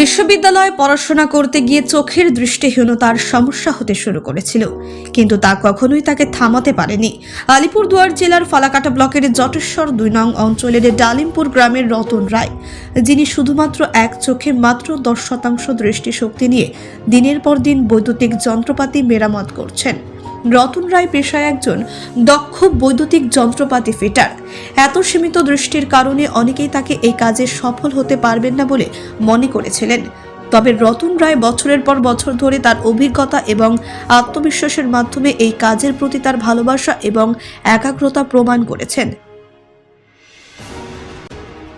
বিশ্ববিদ্যালয়ে পড়াশোনা করতে গিয়ে চোখের দৃষ্টিহীনতার সমস্যা হতে শুরু করেছিল। কিন্তু তা কখনোই তাকে থামাতে পারেনি। আলিপুরদুয়ার জেলার ফালাকাটা ব্লকের জটেশ্বর দুই নং অঞ্চলের ডালিমপুর গ্রামের রতন রায়, যিনি শুধুমাত্র এক চোখে মাত্র দশ শতাংশ দৃষ্টিশক্তি নিয়ে দিনের পর দিন বৈদ্যুতিক যন্ত্রপাতি মেরামত করছেন। রতন রায় পেশায় একজন দক্ষ বৈদ্যুতিক যন্ত্রপাতি ফিটার। এত সীমিত দৃষ্টির কারণে অনেকেই তাকে এই কাজে সফল হতে পারবেন না বলে মনে করেছিলেন। তবে রতন রায় বছরের পর বছর ধরে তার অভিজ্ঞতা এবং আত্মবিশ্বাসের মাধ্যমে এই কাজের প্রতি তার ভালোবাসা এবং একাগ্রতা প্রমাণ করেছেন।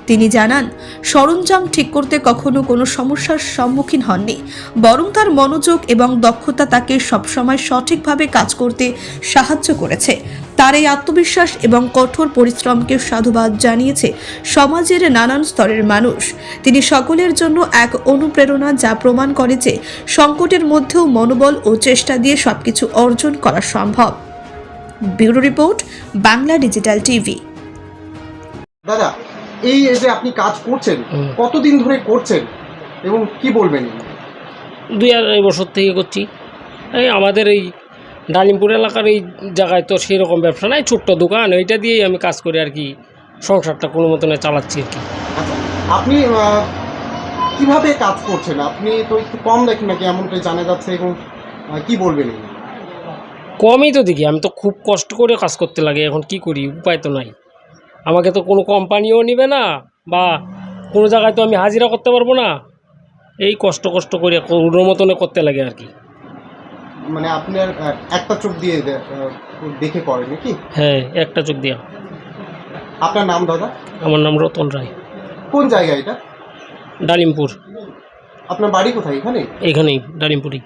তিনি জানান, সরঞ্জাম ঠিক করতে কখনো কোনো সমস্যার সম্মুখীন হননি, বরং তার মনোযোগ এবং দক্ষতা তাকে সবসময় সঠিকভাবে কাজ করতে সাহায্য করেছে। তার এই আত্মবিশ্বাস এবং কঠোর পরিশ্রমকে সাধুবাদ জানিয়েছে সমাজের নানান স্তরের মানুষ। তিনি সকলের জন্য এক অনুপ্রেরণা যা প্রমাণ করে যে সংকটের মধ্যেও মনোবল ও চেষ্টা দিয়ে সবকিছু অর্জন করা সম্ভব। Bureau report, Bangla digital TV. দাদা এই যে আপনি কাজ করছেন। কতদিন ধরে করছেন এবং কি বলবেন? দুই আড়াই বছর থেকে করছি। এই আমাদের এই ডালিমপুর এলাকার এই জায়গায় তো সেরকম ব্যবসা নাই ছোট্ট দোকান ওইটা দিয়েই আমি কাজ করি আর কি সংসারটা কোনো মতনে চালাচ্ছি আর কি। আচ্ছা আপনি কীভাবে কাজ করছেন? আপনি তো একটু কম দেখেন নাকি এমনটাই জানা যাচ্ছে এবং কি বলবেন? কমই তো দেখি আমি তো খুব কষ্ট করে কাজ করতে লাগে এখন কি করি উপায় তো নাই। আমাকে তো কোনো কোম্পানিও নেবে না বা কোনো জায়গায় তো আমি হাজিরা করতে পারব না। এই কষ্ট কষ্ট করে কোনো মতনে করতে লাগে আর কি। মানে আপনার একটা চোখ দিয়ে দেখে করেন নাকি হ্যাঁ একটা চোখ দিয়া। আপনার নাম দাদা? আমার নাম রতন রায়। কোন জায়গা এটা? ডালিমপুর। আপনার বাড়ি কোথায় এখানে এখানেই ডালিমপুরেই।